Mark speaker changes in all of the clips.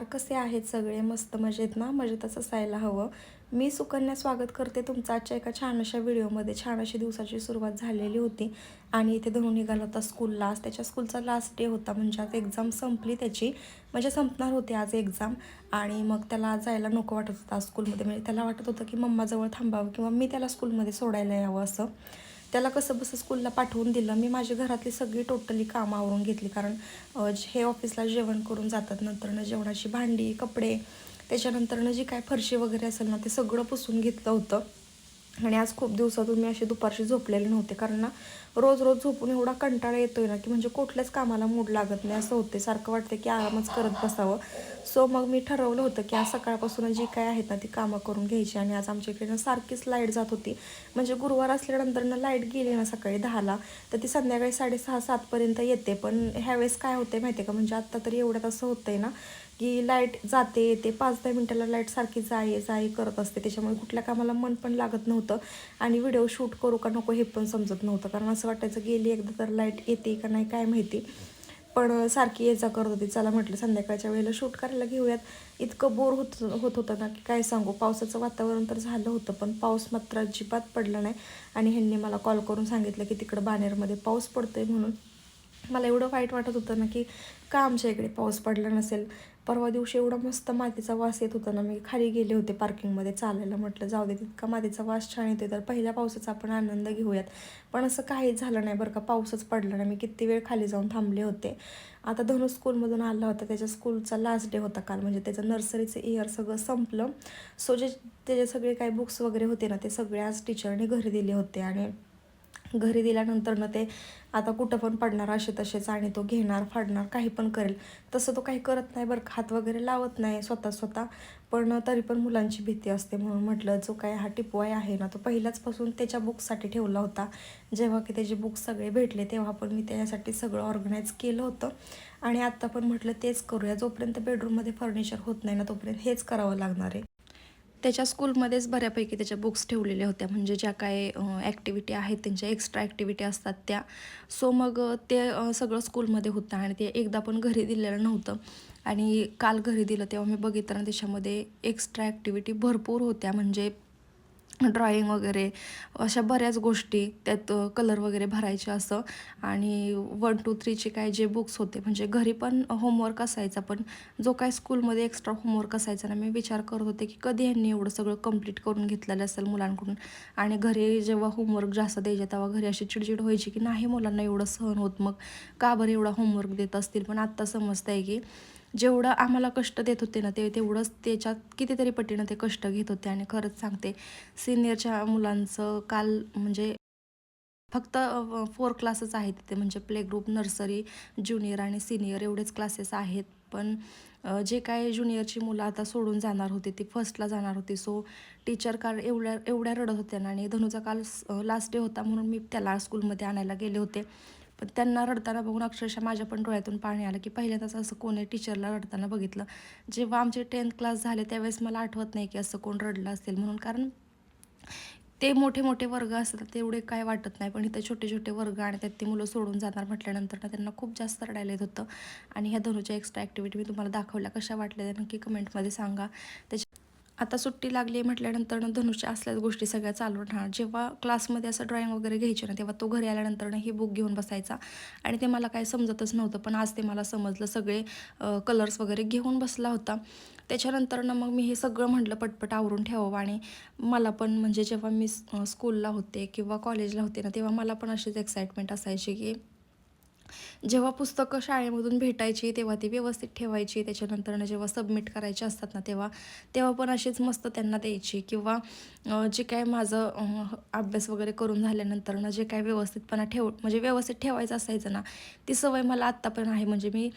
Speaker 1: नमस्कार कसे आहेत सगळे? मस्त मजेत ना? मजेतच असायला हवं. मी सुकन्या स्वागत करते तुमचं. आजच्या एका छान अशा व्हिडिओमध्ये छान अशी दिवसाची सुरुवात झालेली होती. आणि इथे धरून निघाला होता स्कूलला आज त्याच्या स्कूलचा लास्ट डे होता. म्हणजे आज एक्झाम संपली त्याची. म्हणजे संपणार होती आज एक्झाम आणि मग त्याला जायला नको वाटत होता स्कूलमध्ये म्हणजे त्याला वाटत होतं की मम्माजवळ थांबावं किंवा मी त्याला स्कूलमध्ये सोडायला यावं असं. त्याला कसं बसं स्कूलला पाठवून दिलं. मी माझी घरातली सगळी टोटली कामं आवरून घेतली. कारण हे ऑफिसला जेवण करून जातात. नंतरनं जेवणाची भांडी कपडे त्याच्यानंतरनं जी काय फरशी वगैरे असेल ना ते सगळं पुसून घेतलं होतं. आणि आज खूप दिवसातून मी अशी दुपारशी झोपलेले नव्हते. कारण ना रोज रोज झोपून एवढा कंटाळा येतोय ना की म्हणजे कुठल्याच कामाला मूड लागत नाही असं होते सारखं वाटतं की आरामच करत बसावं. सो मग मी ठरवलं होतं की आज सकाळपासून जी काय आहेत ना ती कामं करून घ्यायची. आणि आज आमच्या इकडे ना सारखीच लाइट जात होती. म्हणजे गुरुवार असल्यानंतर ना लाइट गेली ना सकाळी दहाला तर ती संध्याकाळी साडेसहा सातपर्यंत येते. पण ह्यावेळेस काय होते माहिती आहे का? म्हणजे आत्ता तरी एवढ्यात असं होतंय ना की लाइट जाते येते पाच दहा मिनटाला लाइट सारखी जाये जाये करत असते. त्याच्यामुळे कुठल्या कामाला मन पण लागत नव्हतं आणि व्हिडिओ शूट करू का नको हे पण समजत नव्हतं. कारण असं वाटायचं गेली एकदा तर लाइट येते का नाही काय माहिती. पण सारखी ये जा करत होती. चला म्हटलं संध्याकाळच्या वेळेला शूट करायला घेऊयात. इतकं बोर होत होत होतं ना की काय सांगू. पावसाचं वातावरण तर झालं होतं पण पाऊस मात्र अजिबात पडला नाही. आणि ह्यांनी मला कॉल करून सांगितलं की तिकडं बानेरमध्ये पाऊस पडतोय म्हणून. मला एवढं वाईट वाटत होतं ना की का आमच्या इकडे पाऊस पडला नसेल? परवा दिवशी एवढा मस्त मातीचा वास येत होता ना मी खाली गेले होते पार्किंगमध्ये चालायला म्हटलं जाऊ दे तितका मातीचा वास छान येते तर पहिल्या पावसाचा आपण आनंद घेऊयात. पण असं काहीच झालं नाही बरं का पाऊसच पडला नाही. मी किती वेळ खाली जाऊन थांबले होते. आता धनु स्कूलमधून आला होता त्याच्या स्कूलचा लास्ट डे होता काल म्हणजे त्याचं नर्सरीचं इयर सगळं संपलं. सो जे त्याचे सगळे काही बुक्स वगैरे होते ना ते सगळे आज टीचरने घरी दिले होते आणि घरी दिल्यानंतर ना ते आता कुठं पण पडणार असे तसेच आणि तो घेणार फाडणार काही पण करेल. तसं तो काही करत नाही बरं हात वगैरे लावत नाही स्वतः स्वतः. पण तरी पण मुलांची भीती असते म्हणून म्हटलं जो काय हा टिपवाय आहे ना तो पहिल्याचपासून त्याच्या बुक्ससाठी ठेवला होता. जेव्हा की त्याचे बुक्स सगळे भेटले तेव्हा पण मी त्याच्यासाठी सगळं ऑर्गनाईज केलं होतं. आणि आत्ता पण म्हटलं तेच करूया. जोपर्यंत बेडरूममध्ये फर्निचर होत नाही ना तोपर्यंत हेच करावं लागणार आहे. त्याच्या स्कूलमध्येच बऱ्यापैकी त्याच्या बुक्स ठेवलेल्या होत्या. म्हणजे ज्या काय ॲक्टिव्हिटी आहेत त्यांच्या एक्स्ट्रा ॲक्टिव्हिटी असतात त्या. सो मग ते सगळं स्कूलमध्ये होतं आणि ते एकदा पण घरी दिलेलं नव्हतं. आणि काल घरी दिलं तेव्हा मी बघितलं त्याच्यामध्ये एक्स्ट्रा ॲक्टिव्हिटी भरपूर होत्या. म्हणजे ड्रॉइंग वगैरे अशा बऱ्याच गोष्टी त्यात कलर वगैरे भरायचे असं. आणि वन टू थ्रीचे काय जे बुक्स होते म्हणजे घरी पण होमवर्क असायचा पण जो काय स्कूलमध्ये एक्स्ट्रा होमवर्क असायचा ना मी विचार करत होते की कधी यांनी एवढं सगळं कंप्लीट करून घेतलेलं असेल मुलांकडून? आणि घरी जेव्हा होमवर्क जास्त द्यायचे तेव्हा घरी अशी चिडचिड व्हायची की नाही मुलांना एवढं सहन होत मग का बरं एवढा होमवर्क देत असतील? पण आत्ता समजतं आहे की जेवढं आम्हाला कष्ट देत होते ना ते तेवढंच त्याच्यात कितीतरी पटीनं ते कष्ट घेत होते आणि खरंच सांगते सिनियरच्या मुलांचं काल म्हणजे फक्त फोर क्लासेस आहेत तिथे म्हणजे प्ले ग्रुप नर्सरी ज्युनियर आणि सिनियर एवढेच क्लासेस आहेत. पण जे काय ज्युनियरची मुलं आता सोडून जाणार होती ती फर्स्टला जाणार होती. सो टीचर काल एवढ्या एवढ्या रडत होत्या ना आणि धनुचा काल लास्ट डे होता म्हणून मी त्याला स्कूलमध्ये आणायला गेले होते. पण त्यांना रडताना बघून अक्षरशः माझ्या पण डोळ्यातून पाणी आलं की पहिल्यांदाच असं कोणी टीचरला रडताना बघितलं. जेव्हा आमचे टेन्थ क्लास झाले त्यावेळेस मला आठवत नाही की असं कोण रडलं असेल म्हणून. कारण ते मोठे मोठे वर्ग असतात तेवढे काय वाटत नाही. पण इथे छोटे छोटे वर्ग आणि त्यात ती मुलं सोडून जाणार म्हटल्यानंतर ना त्यांना खूप जास्त रडायला येत होतं. आणि ह्या धनुच्या एक्स्ट्रा ॲक्टिव्हिटी मी तुम्हाला दाखवल्या. कशा वाटल्या त्या नक्की कमेंटमध्ये सांगा. त्याच्या आता सुट्टी लागली म्हटल्यानंतर ना असल्याच गोष्टी सगळ्या चालू राहणार. जेव्हा क्लासमध्ये असं ड्रॉइंग वगैरे घ्यायचे ना तेव्हा तो घरी आल्यानंतर हे ही बुक घेऊन बसायचा. आणि ते मला काही समजतच नव्हतं पण आज ते मला समजलं. सगळे कलर्स वगैरे घेऊन बसला होता. त्याच्यानंतर ना मग मी हे सगळं म्हटलं पटपट आवरून ठेवावं. आणि मला पण म्हणजे जेव्हा मी स्कूलला होते किंवा कॉलेजला होते ना तेव्हा मला पण अशीच एक्साइटमेंट असायची की जेव्हा पुस्तकं शाळेमधून भेटायची तेव्हा ती व्यवस्थित ठेवायची त्याच्यानंतर जेव्हा सबमिट करायचे असतात ना तेव्हा तेव्हा पण अशीच मस्त त्यांना द्यायची. किंवा जे काय माझं अभ्यास वगैरे करून झाल्यानंतर ना जे काय व्यवस्थितपणा ठेव म्हणजे व्यवस्थित ठेवायचं असायचं ना ती सवय मला आत्ता पण आहे. म्हणजे मी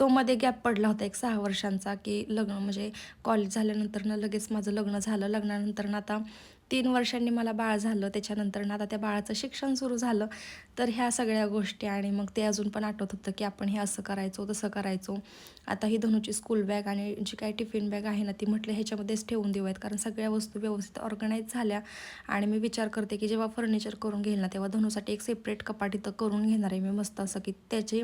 Speaker 1: तो मध्ये गॅप पडला होता एक सहा वर्षांचा की लग्न म्हणजे कॉलेज झाल्यानंतर ना लगेच माझं लग्न झालं. लग्नानंतर ना आता तीन वर्षांनी मला बाळ झालं. त्याच्यानंतर ना आता त्या बाळाचं शिक्षण सुरू झालं. तर ह्या सगळ्या गोष्टी आणि मग ते अजून पण आठवत होतं की आपण हे असं करायचो तसं करायचो. आता ही धनुची स्कूल बॅग आणि जी काही टिफिन बॅग आहे ना ती म्हटलं ह्याच्यामध्येच ठेवून देऊयात. कारण सगळ्या वस्तू व्यवस्थित ऑर्गनाईज झाल्या आणि मी विचार करते की जेव्हा फर्निचर करून घेईल ना तेव्हा धनुसाठी एक सेपरेट कपाट इथं करून घेणार आहे मी मस्त असं की त्याचे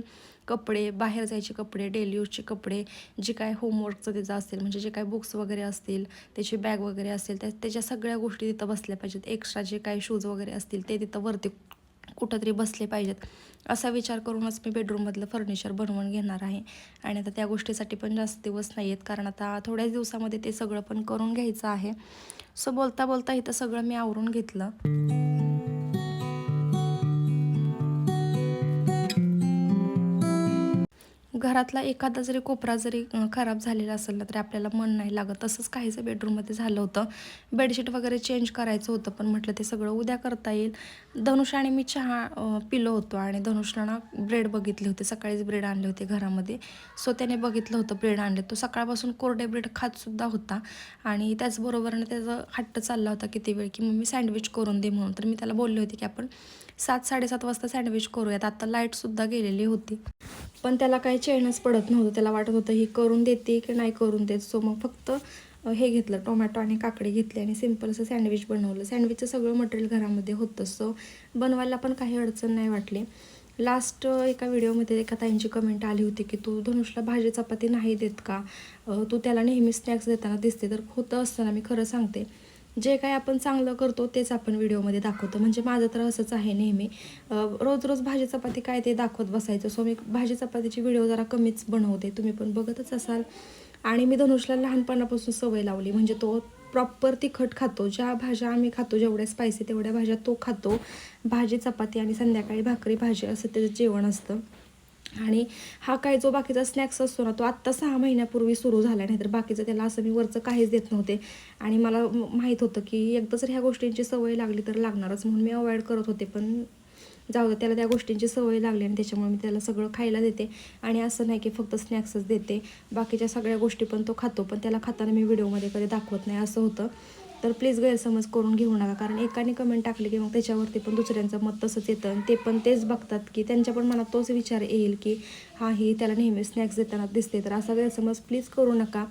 Speaker 1: कपडे बाहेर जायचे कपडे डेली यूजचे कपडे जे काय होमवर्कचं त्याचं असेल म्हणजे जे काय बुक्स वगैरे असतील त्याची बॅग वगैरे असेल त्या त्याच्या सगळ्या गोष्टी तिथं बसल्या पाहिजेत. एक्स्ट्रा जे काय शूज वगैरे असतील ते तिथं वरती कुठंतरी बसले पाहिजेत. असा विचार करूनच मी बेडरूममधलं फर्निचर बनवून घेणार आहे. आणि आता त्या गोष्टीसाठी पण जास्त दिवस नाही आहेत कारण आता थोड्याच दिवसामध्ये ते सगळं पण करून घ्यायचं आहे. सो बोलता बोलता इथं सगळं मी आवरून घेतलं. घरातला एखादा जरी कोपरा जरी खराब झालेला असेल ना तरी आपल्याला मन नाही लागत. तसंच काहीचं बेडरूममध्ये झालं होतं. बेडशीट वगैरे चेंज करायचं होतं पण म्हटलं ते सगळं उद्या करता येईल. धनुष आणि मी चहा पिलो होतो आणि धनुषला ना ब्रेड बघितले होते. सकाळीच ब्रेड आणले होते घरामध्ये. सो त्याने बघितलं होतं ब्रेड आणले. तो सकाळपासून कोरडे ब्रेड खातसुद्धा होता आणि त्याचबरोबरनं त्याचा हट्ट चालला होता किती वेळ की मम्मी सँडविच करून दे म्हणून. तर मी त्याला बोलले होते की आपण सात साडेसात वाजता सँडविच करूयात. आता लाईटसुद्धा गेलेली होती. पण त्याला काही चैनच पडत नव्हतं. त्याला वाटत होतं ही करून देते की नाही करून देत. सो मग फक्त हे घेतलं टोमॅटो आणि काकडी घेतली आणि सिंपल असं सँडविच बनवलं. सँडविचचं सगळं मटेरियल घरामध्ये होतं. सो बनवायला पण काही अडचण नाही वाटली. लास्ट एका व्हिडिओमध्ये एका ताईंची कमेंट आली होती की तू धनुषला भाजी चपाती नाही देत का? तू त्याला नेहमी स्नॅक्स देताना दिसते. तर होतं असताना मी खरं सांगते. जे काय आपण चांगलं करतो तेच आपण व्हिडिओमध्ये दाखवतो. म्हणजे माझं तर असंच आहे नेहमी. रोज रोज भाजी चपाती काय ते दाखवत बसायचं. सो मी भाजी चपातीची व्हिडिओ जरा कमीच बनवते. तुम्ही पण बघतच असाल. आणि मी धनुषला लहानपणापासून सवय लावली. म्हणजे तो प्रॉपर तिखट खातो. ज्या भाज्या आम्ही खातो जेवढ्या स्पायसी तेवढ्या भाज्या तो खातो. भाजी चपाती आणि संध्याकाळी भाकरी भाजी असं त्याचं जेवण असतं. आणि हा काय जो बाकीचा स्नॅक्स असतो ना तो आत्ता सहा महिन्यापूर्वी सुरू झाला. नाही तर बाकीचं त्याला असं मी वरचं काहीच देत नव्हते. आणि मला माहीत होतं की एकदा जर ह्या गोष्टींची सवय लागली तर लागणारच म्हणून मी अवॉइड करत होते. पण जाऊ दे त्याला त्या गोष्टींची सवय लागली आणि त्याच्यामुळे मी त्याला सगळं खायला देते. आणि असं नाही की फक्त स्नॅक्सच देते. बाकीच्या सगळ्या गोष्टी पण तो खातो पण त्याला खाताना मी व्हिडिओमध्ये कधी दाखवत नाही असं होतं. तर प्लीज गैरसमज करून घेऊ नका. कारण एकाने कमेंट टाकली की मग त्याच्यावरती पण दुसऱ्यांचं मत तसंच येतं. आणि ते पण तेच बघतात की त्यांच्या पण मनात तोच विचार येईल की हा ही त्याला नेहमी स्नॅक्स देताना दिसते. तर असा गैरसमज प्लीज करू नका.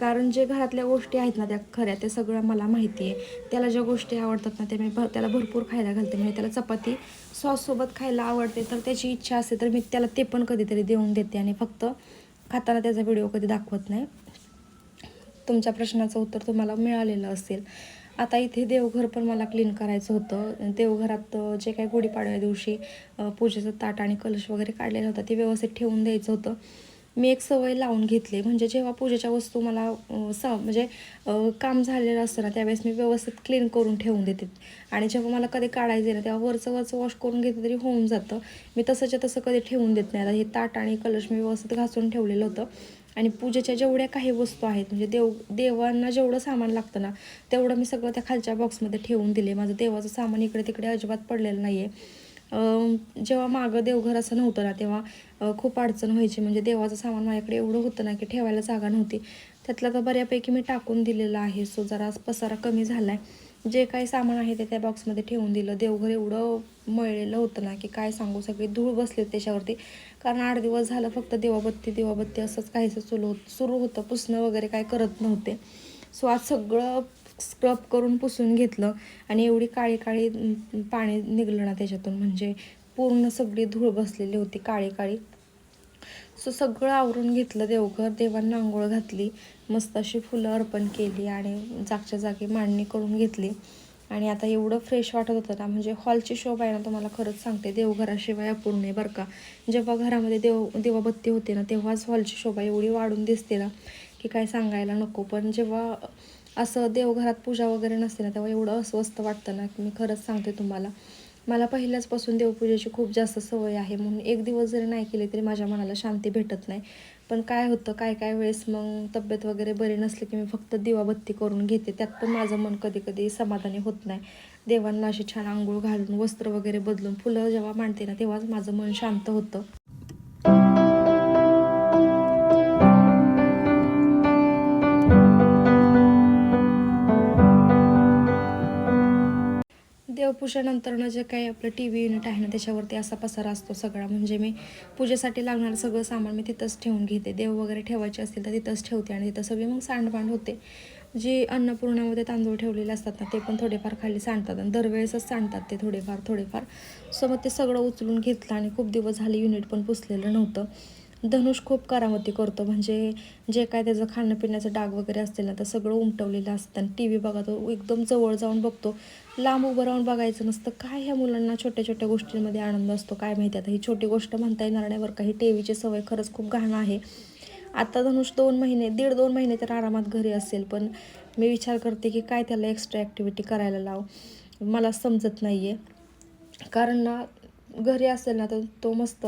Speaker 1: कारण जे घरातल्या गोष्टी आहेत ना त्या खऱ्या त्या सगळ्या मला माहिती आहे. त्याला ज्या गोष्टी आवडतात ना त्या मी भ त्याला भरपूर खायला घालते. म्हणजे त्याला चपाती सॉससोबत खायला आवडते. तर त्याची इच्छा असते तर मी त्याला ते पण कधीतरी देऊन देते. आणि फक्त खाताना त्याचा व्हिडिओ कधी दाखवत नाही. तुमच्या प्रश्नाचं उत्तर तुम्हाला मिळालेलं असेल. आता इथे देवघर पण मला क्लीन करायचं होतं. देवघरात जे काही गुढीपाडव्या दिवशी पूजेचं ताट आणि कलश वगैरे काढलेलं होतं ते व्यवस्थित ठेवून द्यायचं होतं. मी एक सवय लावून घेतली म्हणजे जेव्हा पूजेच्या वस्तू मला स म्हणजे काम झालेलं असतं ना त्यावेळेस मी व्यवस्थित क्लीन करून ठेवून देते. आणि जेव्हा मला कधी काढायचं आहे ना तेव्हा वरचं वरचं वॉश करून घेतलं तरी होऊन जातं. मी तसंच्या तसं कधी ठेवून देत नाही. आता हे ताट आणि कलश मी व्यवस्थित घासून ठेवलेलं होतं. आणि पूजेच्या जेवढ्या काही वस्तू आहेत म्हणजे देव देवांना जेवढं सामान लागतं ना तेवढं मी सगळं त्या खालच्या बॉक्समध्ये ठेवून दिले. माझं देवाचं सामान इकडे तिकडे अजिबात पडलेलं नाही आहे जेव्हा मागं देवघर असं नव्हतं ना तेव्हा खूप अडचण व्हायची. म्हणजे देवाचं सामान माझ्याकडे एवढं होतं ना की ठेवायला जागा नव्हती. त्यातलं तर बऱ्यापैकी मी टाकून दिलेलं आहे. सो जरा पसारा कमी झाला आहे जे काही सामान आहे ते त्या बॉक्समध्ये ठेवून दिलं. देवघर एवढं मळलेलं होतं ना की काय सांगू सगळी धूळ बसली त्याच्यावरती. कारण आठ दिवस झालं फक्त दिवाबत्ती दिवाबत्ती असंच काहीसं सुरू होत सुरू होतं. पुसणं वगैरे काय करत नव्हते. सो आज सगळं स्क्रब करून पुसून घेतलं आणि एवढी काळी काळी पाणी निघलं ना त्याच्यातून. म्हणजे पूर्ण सगळी धूळ बसलेली होती काळी काळी. सो सगळं आवरून घेतलं देवघर. देवांना आंघोळ घातली. मस्त अशी फुलं अर्पण केली आणि जागच्या जागी मांडणी करून घेतली. आणि आता एवढं फ्रेश वाटत होतं ना म्हणजे हॉलची शोभा आहे ना तुम्हाला खरंच सांगते. देवघराशिवाय अपूर्ण आहे बरं का. जेव्हा घरामध्ये देव देवाबत्ती होते ना तेव्हाच हॉलची शोभा एवढी वाढून दिसते ना की काय सांगायला नको. पण जेव्हा असं देवघरात पूजा वगैरे नसते ना तेव्हा एवढं अस्वस्थ वाटतं ना की मी खरंच सांगते तुम्हाला. मला पहिल्याचपासून देवपूजेची खूप जास्त सवय आहे. म्हणून एक दिवस जरी नाही केली तरी माझ्या मनाला शांती भेटत नाही. पण काय होतं काय काय वेळेस मग तब्येत वगैरे बरी नसली की मी फक्त दिवाबत्ती करून घेते. त्यात पण माझं मन कधी कधी समाधानी होत नाही. देवांना अशी छान आंघोळ घालून वस्त्र वगैरे बदलून फुलं जेव्हा मांडते ना तेव्हाच माझं मन शांत होतं. देवपूजेनंतरनं जे काही आपलं टी व्ही युनिट आहे ना त्याच्यावरती असा पसारा असतो सगळा. म्हणजे मी पूजेसाठी लागणारं सगळं सामान मी तिथंच ठेवून घेते. देव वगैरे ठेवायचे असतील तर तिथंच ठेवते आणि तिथं सगळी मग सांडपांड होते. जी अन्नपूर्णामध्ये तांदूळ ठेवलेले असतात ना ते पण थोडेफार खाली सांडतात आणि दरवेळेसच सांडतात ते थोडेफार थोडेफार. सो मग ते सगळं उचलून घेतलं आणि खूप दिवस झाले युनिट पण पुसलेलं नव्हतं. धनुष खूप करामती करतो. म्हणजे जे काय त्याचं खाणं पिण्याचं डाग वगैरे असतील ना तर सगळं उमटवलेलं असतं. आणि टी व्ही बघा तो एकदम जवळ जाऊन बघतो. लांब उभं राहून बघायचं नसतं. काय ह्या मुलांना छोट्या छोट्या गोष्टींमध्ये आनंद असतो काय माहिती आता. ही छोटी गोष्ट म्हणता येणार नाही बरं का. ही टी व्हीची सवय खरंच खूप घाण आहे. आता धनुष दोन महिने दीड दोन महिने तर आरामात घरी असेल. पण मी विचार करते की काय त्याला एक्स्ट्रा ॲक्टिव्हिटी करायला लाव? मला समजत नाही आहे कारण ना घरी असेल ना तर तो मस्त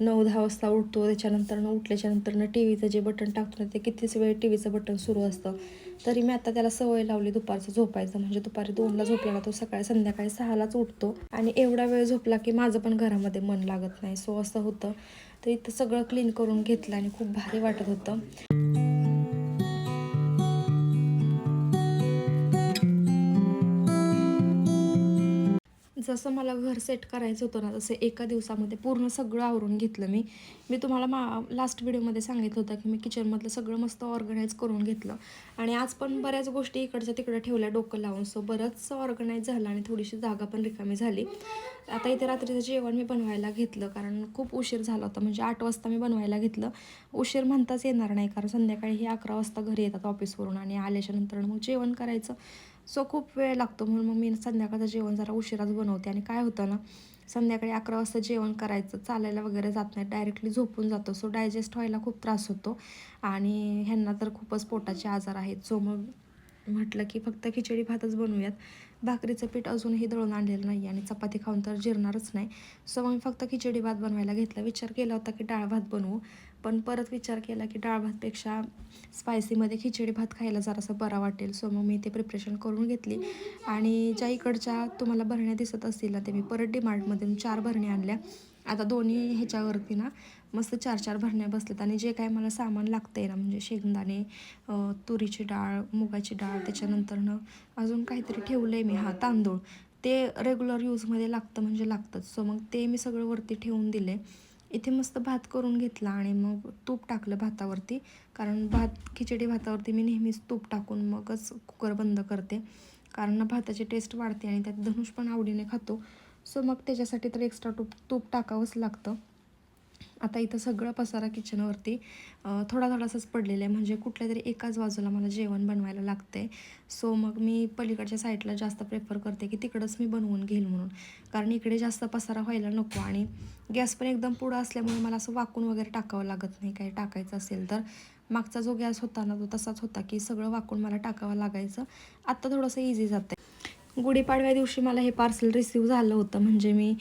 Speaker 1: नऊ दहा वाजता उठतो. त्याच्यानंतरनं उठल्याच्यानंतरनं टी व्हीचं जे बटन टाकतो ना ते कितीच वेळ टी व्हीचं बटन सुरू असतं. तरी मी आता त्याला सवय लावली दुपारचं झोपायचं. म्हणजे दुपारी दोनला झोपला तो सकाळी संध्याकाळी सहालाच उठतो. आणि एवढा वेळ झोपला की माझं पण घरामध्ये मन लागत नाही. सो असं होतं. तर इथं सगळं क्लीन करून घेतलं आणि खूप भारी वाटत होतं. जसं मला घर सेट करायचं होतं ना तसं एका दिवसामध्ये पूर्ण सगळं आवरून घेतलं मी. मी तुम्हाला मा लास्ट व्हिडिओमध्ये सांगितलं होतं की मी किचनमधलं सगळं मस्त ऑर्गनाईज करून घेतलं. आणि आज पण बऱ्याच गोष्टी इकडच्या तिकडं ठेवल्या डोकं लावून. सो बरंचसं ऑर्गनाईज झालं आणि थोडीशी जागा पण रिकामी झाली. आता इथे रात्रीचं जेवण मी बनवायला घेतलं कारण खूप उशीर झाला होता. म्हणजे आठ वाजता मी बनवायला घेतलं. उशीर म्हणताच येणार नाही कारण संध्याकाळी हे अकरा वाजता घरी येतात ऑफिसवरून आणि आल्याच्यानंतर मग जेवण करायचं. सो खूप वेळ लागतो म्हणून मग मी संध्याकाळचं जेवण जरा उशिराच बनवते. आणि काय होतं ना संध्याकाळी अकरा वाजता जेवण करायचं चालायला वगैरे जात नाही डायरेक्टली झोपून जातो. सो डायजेस्ट व्हायला खूप त्रास होतो. आणि ह्यांना तर खूपच पोटाचे आजार आहेत. सो मग म्हटलं की फक्त खिचडी भातच बनवूयात. भाकरीचं पीठ अजूनही दळून आणलेलं नाही आणि चपाती खाऊन तर जिरणारच नाही. सो मग मी फक्त खिचडी भात बनवायला घेतला. विचार केला होता की डाळ भात बनवू. पण परत विचार केला की डाळ भातपेक्षा स्पायसीमध्ये खिचडी भात खायला जरासं बरा वाटेल. सो मग मी ते प्रिपरेशन करून घेतली. आणि ज्या इकडच्या तुम्हाला भरण्या दिसत असतील ना ते मी परत डिमार्टमधून चार भरण्या आणल्या. आता दोन्ही ह्याच्यावरती ना मस्त चार चार भरण्या बसल्यात. आणि जे काय मला सामान लागतं आहे ना म्हणजे शेंगदाणे तुरीची डाळ मुगाची डाळ त्याच्यानंतरनं अजून काहीतरी ठेवलं आहे मी. हा तांदूळ. ते रेग्युलर यूजमध्ये लागतं म्हणजे लागतंच. सो मग ते मी सगळं वरती ठेवून दिले इथे मस्त भात करून घेतला आणि मग तूप टाकलं भातावरती. कारण भात खिचडी भातावरती मी नेहमीच तूप टाकून मगच कुकर बंद करते. कारण भाताची टेस्ट वाढते आणि त्यात धनुष पण आवडीने खातो. सो मग त्याच्यासाठी तर एक्स्ट्रा तूप तूप टाकावंच लागतं. आता इथं सगळं पसारा किचनवरती थोडा थोडासाच पडलेला आहे. म्हणजे कुठल्या तरी एकाच बाजूला मला जेवण बनवायला लागतं आहे सो मग मी पलीकडच्या साईडला जास्त प्रेफर करते की तिकडंच मी बनवून घेईल म्हणून. कारण इकडे जास्त पसारा व्हायला नको आणि गॅस पण एकदम पुढं असल्यामुळे मला असं वाकून वगैरे टाकावं लागत नाही. काही टाकायचं असेल तर. मागचा जो गॅस होता ना तो तसाच होता की सगळं वाकून मला टाकावं लागायचं. आत्ता थोडंसं इझी जातं गुढीपाडव्या दिवशी मला हे पार्सल रिसीव झालं होतं. म्हणजे मी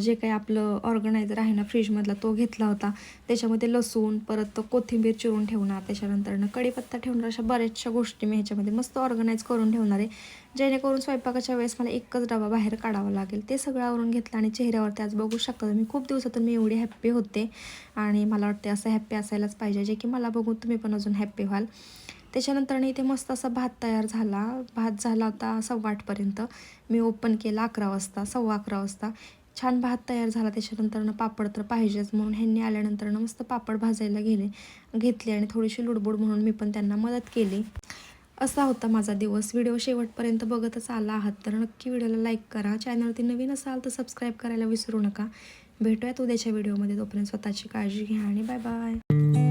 Speaker 1: जे काही आपलं ऑर्गनायझर आहे ना फ्रीजमधला तो घेतला होता. त्याच्यामध्ये लसूण परत कोथिंबीर चिरून ठेवणार त्याच्यानंतरनं कढीपत्ता ठेवणार अशा बऱ्याचशा गोष्टी मी ह्याच्यामध्ये मस्त ऑर्गनाईज करून ठेवणार आहे. जेणेकरून स्वयंपाकाच्या वेळेस मला एकच डबा बाहेर काढावा लागेल. ते सगळं आवरून घेतलं आणि चेहऱ्यावरती आज बघू शकता मी खूप दिवसातून मी एवढी हॅप्पी होते. आणि मला वाटते असं हॅप्पी असायलाच पाहिजे. जे की मला बघून तुम्ही पण अजून हॅप्पी व्हाल. त्याच्यानंतर इथे मस्त असा भात तयार झाला. भात झाला होता सव्वा आठपर्यंत मी ओपन केला अकरा वाजता सव्वा अकरा वाजता. छान भात तयार झाला. त्याच्यानंतरनं पापड तर पाहिजेच म्हणून ह्यांनी आल्यानंतरनं मस्त पापड भाजायला गेले घेतले आणि थोडीशी लुडबुड म्हणून मी पण त्यांना मदत केली. असा होता माझा दिवस. व्हिडिओ शेवटपर्यंत बघतच आला आहात तर नक्की व्हिडिओला लाईक करा. चॅनलवरती नवीन असाल तर सबस्क्राईब करायला विसरू नका. भेटूयात उद्याच्या व्हिडिओमध्ये. तोपर्यंत स्वतःची काळजी घ्या आणि बाय बाय